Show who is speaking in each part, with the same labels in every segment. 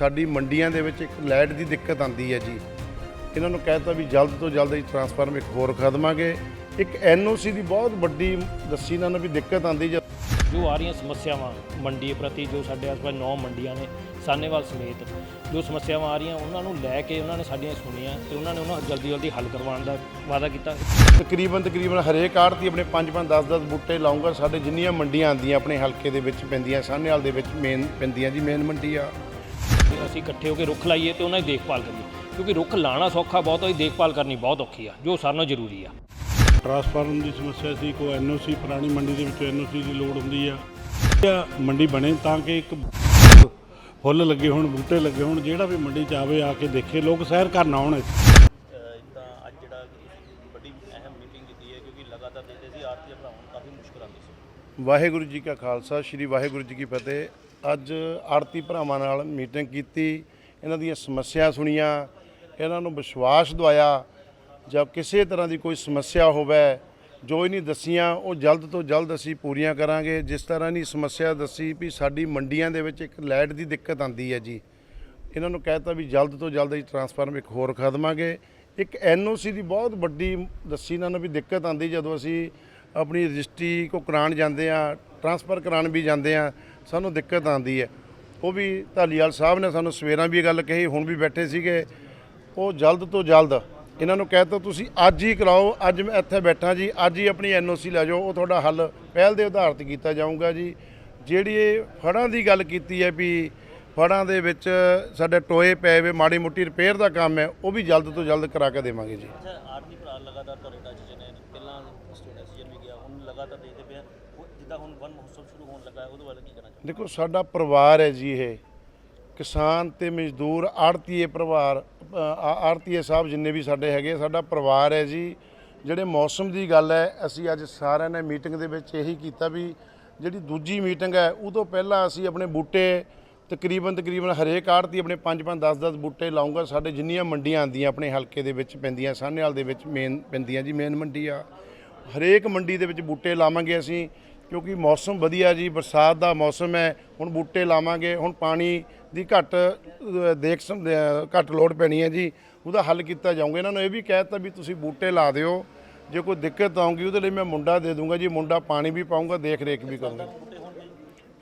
Speaker 1: ਸਾਡੀ ਮੰਡੀਆਂ ਦੇ ਵਿੱਚ ਇੱਕ ਲਾਈਟ ਦੀ ਦਿੱਕਤ ਆਂਦੀ ਹੈ ਜੀ। ਇਹਨਾਂ ਨੂੰ ਕਹਿਤਾ ਵੀ ਜਲਦ ਤੋਂ ਜਲਦ ਹੀ ਟਰਾਂਸਫਾਰਮ ਇੱਕ ਹੋਰ ਖਦਮਾਂਗੇ ਇੱਕ ਐਨਓਸੀ ਦੀ ਬਹੁਤ ਵੱਡੀ ਦੱਸੀ ਇਹਨਾਂ ਨੂੰ ਵੀ ਦਿੱਕਤ ਆਂਦੀ ਜਾਂ
Speaker 2: ਜੋ ਆ ਰਹੀਆਂ ਸਮੱਸਿਆਵਾਂ ਮੰਡੀ ਪ੍ਰਤੀ ਜੋ ਸਾਡੇ ਆਸ-ਪਾਸ ਨੌ ਮੰਡੀਆਂ ਨੇ ਸਾਨੇਵਾਲ ਸਮੇਤ ਜੋ ਸਮੱਸਿਆਵਾਂ ਆ ਰਹੀਆਂ ਉਹਨਾਂ ਨੂੰ ਲੈ ਕੇ ਉਹਨਾਂ ਨੇ ਸਾਡੀਆਂ ਸੁਣੀਆਂ ਤੇ ਉਹਨਾਂ ਨੇ ਉਹਨਾਂ ਜਲਦੀ ਜਲਦੀ ਹੱਲ ਕਰਵਾਉਣ ਦਾ ਵਾਅਦਾ ਕੀਤਾ।
Speaker 1: ਤਕਰੀਬਨ ਤਕਰੀਬਨ ਹਰੇਕ ਆੜਤੀ ਆਪਣੇ 5-5 10-10 ਬੂਟੇ ਲਾਉਂਗਾ। ਸਾਡੇ ਜਿੰਨੀਆਂ ਮੰਡੀਆਂ ਆਂਦੀਆਂ ਆਪਣੇ ਹਲਕੇ ਦੇ ਵਿੱਚ ਪੈਂਦੀਆਂ ਸਾਹਨੇਵਾਲ ਦੇ ਵਿੱਚ ਮੇਨ ਪੈਂਦੀਆਂ ਜੀ ਮੇਨ ਮੰਡੀ ਆ।
Speaker 2: ਅਸੀਂ ਇਕੱਠੇ ਹੋ ਕੇ ਰੁੱਖ ਲਾਈਏ ਤੇ ਉਹਨਾਂ ਦੀ ਦੇਖਭਾਲ ਕਰੀਏ। ਕਿਉਂਕਿ ਰੁੱਖ ਲਾਣਾ ਸੌਖਾ ਬਹੁਤ ਹੈ ਦੇਖਭਾਲ ਕਰਨੀ ਬਹੁਤ ਔਖੀ ਆ ਜੋ ਸਾਰਿਆਂ ਨਾਲੋਂ ਜ਼ਰੂਰੀ ਆ।
Speaker 3: ਟਰਾਂਸਫਾਰਮ ਦੀ ਸਮੱਸਿਆ ਸੀ ਕੋਈ ਐਨਓਸੀ ਪੁਰਾਣੀ ਮੰਡੀ ਦੇ ਵਿੱਚ ਐਨਓਸੀ ਦੀ ਲੋੜ ਹੁੰਦੀ ਆ। ਜਾਂ ਮੰਡੀ ਬਣੇ ਤਾਂ ਕਿ ਇੱਕ ਫੁੱਲ ਲੱਗੇ ਹੋਣ ਬੂਟੇ ਲੱਗੇ ਹੋਣ ਜਿਹੜਾ ਵੀ ਮੰਡੀ ਚ ਆਵੇ ਆ ਕੇ ਦੇਖੇ ਲੋਕ ਸੈਰ ਕਰਨ ਆਉਣ।
Speaker 4: ਤਾਂ ਅੱਜ ਜਿਹੜਾ ਵੱਡੀ ਅਹਿਮ ਮੀਟਿੰਗ ਕੀਤੀ ਹੈ ਕਿਉਂਕਿ ਲਗਾਤਾਰ ਦੇਖਦੇ ਸੀ ਆਰਤੀ ਭਰਾਵਾਂ ਨੂੰ ਕਾਫੀ ਮੁਸ਼ਕਲ ਆਉਂਦੀ ਸੀ।
Speaker 1: ਵਾਹਿਗੁਰੂ ਜੀ ਕਾ ਖਾਲਸਾ ਸ੍ਰੀ ਵਾਹਿਗੁਰੂ ਜੀ ਕੀ ਫਤਿਹ। ਅੱਜ ਆੜਤੀ ਭਰਾਵਾਂ ਨਾਲ ਮੀਟਿੰਗ ਕੀਤੀ, ਇਹਨਾਂ ਦੀਆਂ ਸਮੱਸਿਆ ਸੁਣੀਆਂ, ਇਹਨਾਂ ਨੂੰ ਵਿਸ਼ਵਾਸ ਦਵਾਇਆ ਜਦ ਕਿਸੇ ਤਰ੍ਹਾਂ ਦੀ ਕੋਈ ਸਮੱਸਿਆ ਹੋਵੇ, ਜੋ ਇਹਨੀ ਦੱਸੀਆਂ, ਉਹ ਜਲਦ ਤੋਂ ਜਲਦ ਅਸੀਂ ਪੂਰੀਆਂ ਕਰਾਂਗੇ। ਜਿਸ ਤਰ੍ਹਾਂ ਦੀ ਸਮੱਸਿਆ ਦੱਸੀ ਵੀ ਸਾਡੀ ਮੰਡੀਆਂ ਦੇ ਵਿੱਚ ਇੱਕ ਲਾਈਟ ਦੀ ਦਿੱਕਤ ਆਂਦੀ ਹੈ ਜੀ, ਇਹਨਾਂ ਨੂੰ ਕਹਿਤਾ ਵੀ ਜਲਦ ਤੋਂ ਜਲਦ ਅਸੀਂ ਟਰਾਂਸਫਾਰਮ ਇੱਕ ਹੋਰ ਖਦਮਾਂਗੇ ਇੱਕ ਐਨਓਸੀ ਦੀ ਬਹੁਤ ਵੱਡੀ ਦੱਸੀ ਇਹਨਾਂ ਨੂੰ ਵੀ ਦਿੱਕਤ ਆਂਦੀ ਜਦੋਂ ਅਸੀਂ ਆਪਣੀ ਰਜਿਸਟਰੀ ਕੋ ਕਰਾਉਣ ਜਾਂਦੇ ਆ, ਟਰਾਂਸਫਰ ਕਰਾਉਣ ਵੀ ਜਾਂਦੇ ਆ, ਸਾਨੂੰ ਦਿੱਕਤ ਆਂਦੀ ਹੈ। ਉਹ ਵੀ ਧਾਲੀਵਾਲ ਸਾਹਿਬ ਨੇ ਸਾਨੂੰ ਸਵੇਰਾਂ ਵੀ ਇਹ ਗੱਲ ਕਹੀ, ਹੁਣ ਵੀ ਬੈਠੇ ਸੀਗੇ। ਉਹ ਜਲਦ ਤੋਂ ਜਲਦ ਇਹਨਾਂ ਨੂੰ ਕਹਿਤਾ ਤੁਸੀਂ ਅੱਜ ਹੀ ਕਰਾਓ, ਅੱਜ ਮੈਂ ਇੱਥੇ ਬੈਠਾ ਜੀ, ਅੱਜ ਹੀ ਆਪਣੀ ਐਨਓਸੀ ਲੈ ਜਾਓ, ਉਹ ਤੁਹਾਡਾ ਹੱਲ ਪਹਿਲ ਦੇ ਆਧਾਰ ਤੇ ਕੀਤਾ ਜਾਊਗਾ ਜੀ। ਜਿਹੜੀ ਇਹ ਫੜਾਂ ਦੀ ਗੱਲ ਕੀਤੀ ਹੈ ਵੀ ਫੜਾਂ ਦੇ ਵਿੱਚ ਸਾਡੇ ਟੋਏ ਪਏ ਵੇ, ਮਾੜੀ ਮੋਟੀ ਰਿਪੇਅਰ ਦਾ ਕੰਮ ਹੈ, ਉਹ ਵੀ ਜਲਦ ਤੋਂ ਜਲਦ ਕਰਾ ਕੇ ਦੇਵਾਂਗੇ ਜੀ।
Speaker 4: ਅੱਛਾ ਭਰਾ ਲਗਾਤਾਰ ਤੁਹਾਡੇ ਟੱਚ ਨੇ ਪਹਿਲਾਂ ਸਟੂਡੈਂਟ ਸੀਜ਼ਨ ਵੀ ਗਿਆ ਹੁਣ ਲਗਾਤਾਰ ਦੇਖਦੇ ਪਏ ਜਿੱਦਾਂ ਹੁਣ ਵਨ ਮਹੋਤਸਵ ਸ਼ੁਰੂ ਹੋਣ ਲੱਗਾ ਹੈ, ਉਹਦੇ ਬਾਰੇ ਕੀ ਕਹਿਣਾ ਚਾਹੁੰਦੇ
Speaker 1: ਦੇਖੋ, ਸਾਡਾ ਪਰਿਵਾਰ ਹੈ ਜੀ ਇਹ। ਕਿਸਾਨ ਤੇ ਮਜ਼ਦੂਰ ਆੜਤੀਏ ਪਰਿਵਾਰ ਆੜਤੀਏ ਸਾਹਿਬ ਜਿੰਨੇ ਵੀ ਸਾਡੇ ਹੈਗੇ ਸਾਡਾ ਪਰਿਵਾਰ ਹੈ ਜੀ। ਜਿਹੜੇ ਮੌਸਮ ਦੀ ਗੱਲ ਹੈ, ਅਸੀਂ ਅੱਜ ਸਾਰਿਆਂ ਨੇ ਮੀਟਿੰਗ ਦੇ ਵਿੱਚ ਇਹੀ ਕੀਤਾ ਵੀ ਜਿਹੜੀ ਦੂਜੀ ਮੀਟਿੰਗ ਹੈ, ਉਹ ਤੋਂ ਪਹਿਲਾਂ ਅਸੀਂ ਆਪਣੇ ਬੂਟੇ ਤਕਰੀਬਨ ਤਕਰੀਬਨ ਹਰੇਕ ਆੜਤੀ ਆਪਣੇ 5-5 10-10 ਬੂਟੇ ਲਾਉਂਗਾ। ਸਾਡੇ ਜਿੰਨੀਆਂ ਮੰਡੀਆਂ ਆਂਦੀਆਂ ਆਪਣੇ ਹਲਕੇ ਦੇ ਵਿੱਚ ਪੈਂਦੀਆਂ, ਸਾਹਨੇਵਾਲ ਦੇ ਵਿੱਚ ਮੇਨ ਪੈਂਦੀਆਂ ਜੀ ਮੇਨ ਮੰਡੀ ਆ। ਹਰੇਕ ਮੰਡੀ ਦੇ ਵਿੱਚ ਬੂਟੇ ਲਾਵਾਂਗੇ ਅਸੀਂ ਕਿਉਂਕਿ ਮੌਸਮ ਵਧੀਆ ਜੀ ਬਰਸਾਤ ਦਾ ਮੌਸਮ ਹੈ ਹੁਣ ਬੂਟੇ ਲਾਵਾਂਗੇ ਹੁਣ ਪਾਣੀ ਦੀ ਘੱਟ ਦੇਖ ਘੱਟ ਲੋੜ ਪੈਣੀ ਹੈ ਜੀ ਉਹਦਾ ਹੱਲ ਕੀਤਾ ਜਾਊਗਾ। ਇਹਨਾਂ ਨੂੰ ਇਹ ਵੀ ਕਹਿ ਦਿੱਤਾ ਵੀ ਤੁਸੀਂ ਬੂਟੇ ਲਾ ਦਿਓ ਜੇ ਕੋਈ ਦਿੱਕਤ ਆਉਂਗੀ ਉਹਦੇ ਲਈ ਮੈਂ ਮੁੰਡਾ ਦੇ ਦੂੰਗਾ ਜੀ ਮੁੰਡਾ ਪਾਣੀ ਵੀ ਪਾਊਂਗਾ ਦੇਖ ਰੇਖ ਵੀ ਕਰੂੰਗਾ।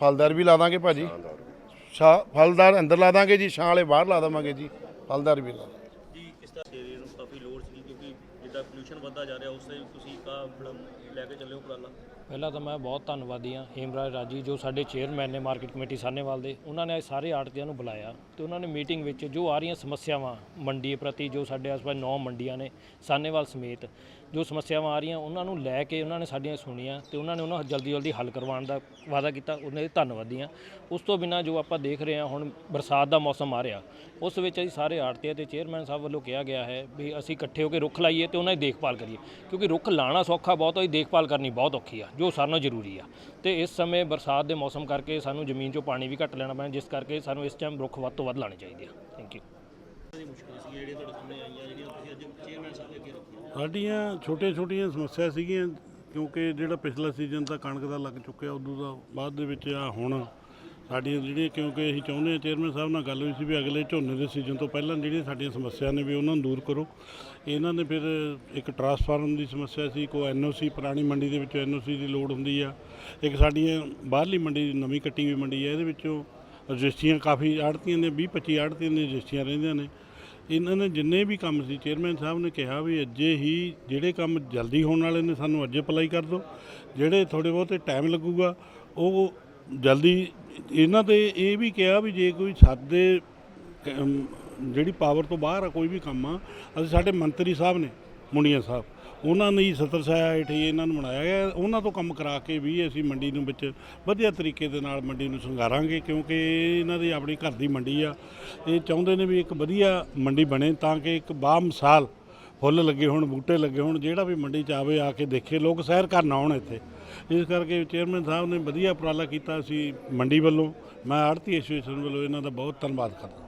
Speaker 1: ਫਲਦਾਰ ਵੀ ਲਾ ਦਾਂਗੇ ਭਾਜੀ। ਫਲਦਾਰ ਅੰਦਰ ਲਾ ਦਾਂਗੇ ਜੀ ਛਾਂ ਵਾਲੇ ਬਾਹਰ ਲਾ ਦੇਵਾਂਗੇ ਜੀ ਫਲਦਾਰ ਵੀ ਲਾ ਦਾਂਗੇ
Speaker 4: ਜੀ ਇਸ ਤਰ੍ਹਾਂ ਏਰੀਆ ਨੂੰ ਕਾਫੀ ਲੋੜ ਸੀ ਕਿਉਂਕਿ ਜਿੱਦਾਂ ਪੋਲੂਸ਼ਨ ਵੱਧਦਾ ਜਾ ਰਿਹਾ ਉਸ 'ਤੇ ਤੁਸੀਂ ਕਾ ਲੈ ਕੇ ਚੱਲਿਓ ਉਪਰਾਲਾ।
Speaker 2: ਪਹਿਲਾਂ ਤਾਂ ਮੈਂ ਬਹੁਤ ਧੰਨਵਾਦੀ ਹਾਂ ਹੇਮਰਾਜ ਰਾਜੀ ਜੋ ਸਾਡੇ ਚੇਅਰਮੈਨ ਨੇ ਮਾਰਕੀਟ ਕਮੇਟੀ ਸਾਹਨੇਵਾਲ ਦੇ। ਉਹਨਾਂ ਨੇ ਅੱਜ ਸਾਰੇ ਆੜਤੀਆਂ ਨੂੰ ਬੁਲਾਇਆ ਤੇ ਉਹਨਾਂ ਨੇ ਮੀਟਿੰਗ ਵਿੱਚ ਜੋ ਆ ਰਹੀਆਂ ਸਮੱਸਿਆਵਾਂ ਮੰਡੀ ਪ੍ਰਤੀ, ਜੋ ਸਾਡੇ ਆਸ-ਪਾਸ ਨੌ ਮੰਡੀਆਂ ਨੇ ਸਾਹਨੇਵਾਲ ਸਮੇਤ, ਜੋ ਸਮੱਸਿਆਵਾਂ ਆ ਰਹੀਆਂ ਉਹਨਾਂ ਨੂੰ ਲੈ ਕੇ ਉਹਨਾਂ ਨੇ ਸਾਡੀਆਂ ਸੁਣੀਆਂ ਤੇ ਉਹਨਾਂ ਨੇ ਉਹਨਾਂ ਜਲਦੀ ਜਲਦੀ ਹੱਲ ਕਰਵਾਉਣ ਦਾ ਵਾਅਦਾ ਕੀਤਾ। ਉਹਨਾਂ ਦੇ ਧੰਨਵਾਦੀ ਹਾਂ। ਉਸ ਤੋਂ ਬਿਨਾਂ ਜੋ ਆਪਾਂ ਦੇਖ ਰਹੇ ਹਾਂ ਹੁਣ ਬਰਸਾਤ ਦਾ ਮੌਸਮ ਆ ਰਿਹਾ, ਉਸ ਵਿੱਚ ਅਸੀਂ ਸਾਰੇ ਆੜਤੀਆਂ ਤੇ ਚੇਅਰਮੈਨ ਸਾਹਿਬ ਵੱਲੋਂ ਕਿਹਾ ਗਿਆ ਹੈ ਵੀ ਅਸੀਂ ਇਕੱਠੇ ਹੋ ਕੇ ਰੁੱਖ ਲਾਈਏ ਤੇ ਉਹਨਾਂ ਦੀ ਦੇਖਭਾਲ ਕਰੀਏ, ਕਿਉਂਕਿ ਰੁੱਖ ਲਾਣਾ ਸੌਖਾ ਬਹੁਤ ਹੈ ਦੇਖਭਾਲ ਕਰਨੀ ਬਹੁਤ ਔਖੀ ਆ। ਜੋ ਸਾਰਿਆਂ ਨਾਲੋਂ ਜ਼ਰੂਰੀ ਆ। ਤੇ ਇਸ ਸਮੇਂ ਬਰਸਾਤ ਦੇ ਮੌਸਮ ਕਰਕੇ ਸਾਨੂੰ ਜ਼ਮੀਨ 'ਚੋਂ ਪਾਣੀ ਵੀ ਘੱਟ ਲੈਣਾ ਪੈਣਾ ਜਿਸ ਕਰਕੇ ਸਾਨੂੰ ਇਸ ਟਾਈਮ ਰੁੱਖ ਵੱਧ ਤੋਂ ਵੱਧ ਲਾਣੇ ਚਾਹੀਦੇ ਆ। ਥੈਂਕ ਯੂ
Speaker 4: ਦੀ ਮੁਸ਼ਕਲ ਸੀ ਜਿਹੜੀਆਂ ਤੁਹਾਡੇ ਸਾਹਮਣੇ ਆਈਆਂ ਜਿਹੜੀਆਂ ਤੁਸੀਂ ਅੱਜ ਚੇਅਰਮੈਨ ਸਾਹਿਬ ਦੇ ਅੱਗੇ ਰੱਖੀਆਂ?
Speaker 3: ਸਾਡੀਆਂ ਛੋਟੀਆਂ ਛੋਟੀਆਂ ਸਮੱਸਿਆ ਸੀਗੀਆਂ ਕਿਉਂਕਿ ਜਿਹੜਾ ਪਿਛਲਾ ਸੀਜ਼ਨ ਤਾਂ ਕਣਕ ਦਾ ਲੱਗ ਚੁੱਕਿਆ ਉਦੋਂ ਦਾ ਬਾਅਦ ਦੇ ਵਿੱਚ ਆ ਹੁਣ ਸਾਡੀਆਂ ਜਿਹੜੀਆਂ ਕਿਉਂਕਿ ਅਸੀਂ ਚਾਹੁੰਦੇ ਹਾਂ ਚੇਅਰਮੈਨ ਸਾਹਿਬ ਨਾਲ ਗੱਲ ਹੋਈ ਸੀ ਵੀ ਅਗਲੇ ਝੋਨੇ ਦੇ ਸੀਜ਼ਨ ਤੋਂ ਪਹਿਲਾਂ ਜਿਹੜੀਆਂ ਸਾਡੀਆਂ ਸਮੱਸਿਆ ਨੇ ਵੀ ਉਹਨਾਂ ਨੂੰ ਦੂਰ ਕਰੋ। ਇਹਨਾਂ ਨੇ ਫਿਰ ਇੱਕ ਟਰਾਂਸਫਾਰਮ ਦੀ ਸਮੱਸਿਆ ਸੀ ਕੋਈ ਐਨਓਸੀ ਪੁਰਾਣੀ ਮੰਡੀ ਦੇ ਵਿੱਚ ਐਨਓਸੀ ਦੀ ਲੋੜ ਹੁੰਦੀ ਆ। ਇੱਕ ਸਾਡੀਆਂ ਬਾਹਰਲੀ ਮੰਡੀ, ਨਵੀਂ ਕੱਟੀ ਹੋਈ ਮੰਡੀ ਹੈ ਇਹਦੇ ਵਿੱਚੋਂ ਰਜਿਸਟਰੀਆਂ ਕਾਫੀ ਆੜਤੀਆਂ ਨੇ 20 25 ਆੜਤੀਆਂ ਨੇ ਰਜਿਸਟਰੀਆਂ ਰਹਿੰਦੀਆਂ ਨੇ। ਇਹਨਾਂ ਨੇ ਜਿੰਨੇ ਵੀ ਕੰਮ ਸੀ ਚੇਅਰਮੈਨ ਸਾਹਿਬ ਨੇ ਕਿਹਾ ਵੀ ਅੱਜੇ ਹੀ ਜਿਹੜੇ ਕੰਮ ਜਲਦੀ ਹੋਣ ਵਾਲੇ ਨੇ, ਸਾਨੂੰ ਅੱਜੇ ਅਪਲਾਈ ਕਰ ਦਿਓ। ਜਿਹੜੇ ਥੋੜੇ ਬਹੁਤੇ ਟਾਈਮ ਲੱਗੂਗਾ, ਉਹ ਜਲਦੀ ਇਹਨਾਂ ਤੇ ਇਹ ਵੀ ਕਿਹਾ ਵੀ ਜੇ ਕੋਈ ਸਾਡੇ ਕ- ਜਿਹੜੀ ਪਾਵਰ ਤੋਂ ਬਾਹਰ ਆ ਕੋਈ ਵੀ ਕੰਮ ਆ, ਅਸੀਂ ਸਾਡੇ ਮੰਤਰੀ ਸਾਹਿਬ ਨੇ ਮੁੰਡੀਆਂ ਸਾਹਿਬ, ਉਹਨਾਂ ਨੇ ਹੀ ਸਤਰ ਛਾਇਆ ਹੇਠ ਹੀ ਇਹਨਾਂ ਨੂੰ ਬਣਾਇਆ ਗਿਆ ਉਹਨਾਂ ਤੋਂ ਕੰਮ ਕਰਾ ਕੇ ਵੀ ਅਸੀਂ ਮੰਡੀ ਨੂੰ ਵਿੱਚ ਵਧੀਆ ਤਰੀਕੇ ਦੇ ਨਾਲ ਮੰਡੀ ਨੂੰ ਸੰਘਾਰਾਂਗੇ ਕਿਉਂਕਿ ਇਹਨਾਂ ਦੀ ਆਪਣੀ ਘਰ ਦੀ ਮੰਡੀ ਆ। ਇਹ ਚਾਹੁੰਦੇ ਨੇ ਵੀ ਇੱਕ ਵਧੀਆ ਮੰਡੀ ਬਣੇ ਤਾਂ ਕਿ ਇੱਕ ਬਾ ਮਿਸਾਲ ਫੁੱਲ ਲੱਗੇ ਹੋਣ, ਬੂਟੇ ਲੱਗੇ ਹੋਣ, ਜਿਹੜਾ ਵੀ ਮੰਡੀ ਚ ਆਵੇ, ਆ ਕੇ ਦੇਖੇ। ਲੋਕ ਸੈਰ ਕਰਨ ਆਉਣ ਇੱਥੇ। ਇਸ ਕਰਕੇ ਚੇਅਰਮੈਨ ਸਾਹਿਬ ਨੇ ਵਧੀਆ ਉਪਰਾਲਾ ਕੀਤਾ। ਸੀ ਮੰਡੀ ਵੱਲੋਂ, ਮੈਂ ਆੜਤੀ ਐਸੋਸੀਏਸ਼ਨ ਵੱਲੋਂ ਇਹਨਾਂ ਦਾ ਬਹੁਤ ਧੰਨਵਾਦ ਕਰਦਾ।